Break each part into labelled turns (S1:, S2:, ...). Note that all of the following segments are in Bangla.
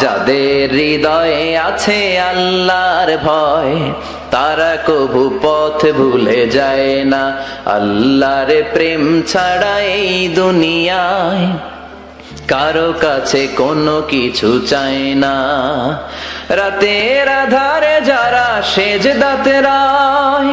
S1: যাদের হৃদয়ে আছে আল্লাহর ভয়, তারা কবু পথ ভুলে যায় না। আল্লাহর প্রেম ছাড়া এই দুনিয়ায় কারও কাছে কোনো কিছু চায় না। রাতের আধারে যারা সেজ দাতে রায়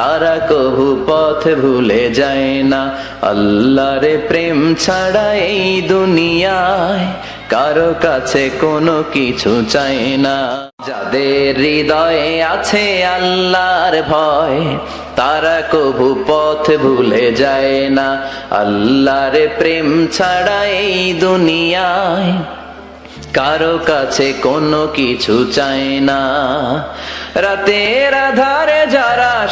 S1: তারা কবু পথ ভুলে যায় না। আল্লাহর প্রেম ছাড়া এই দুনিয়ায় কারও কাছে কোনো কিছু চায় না। যাদের হৃদয়ে আছে আল্লাহর ভয়, তারা কবু পথ ভুলে যায় না। আল্লাহর প্রেম ছাড়া এই দুনিয়ায় কারও কাছে কোনো কিছু চায় না। রাতের আধারে যারা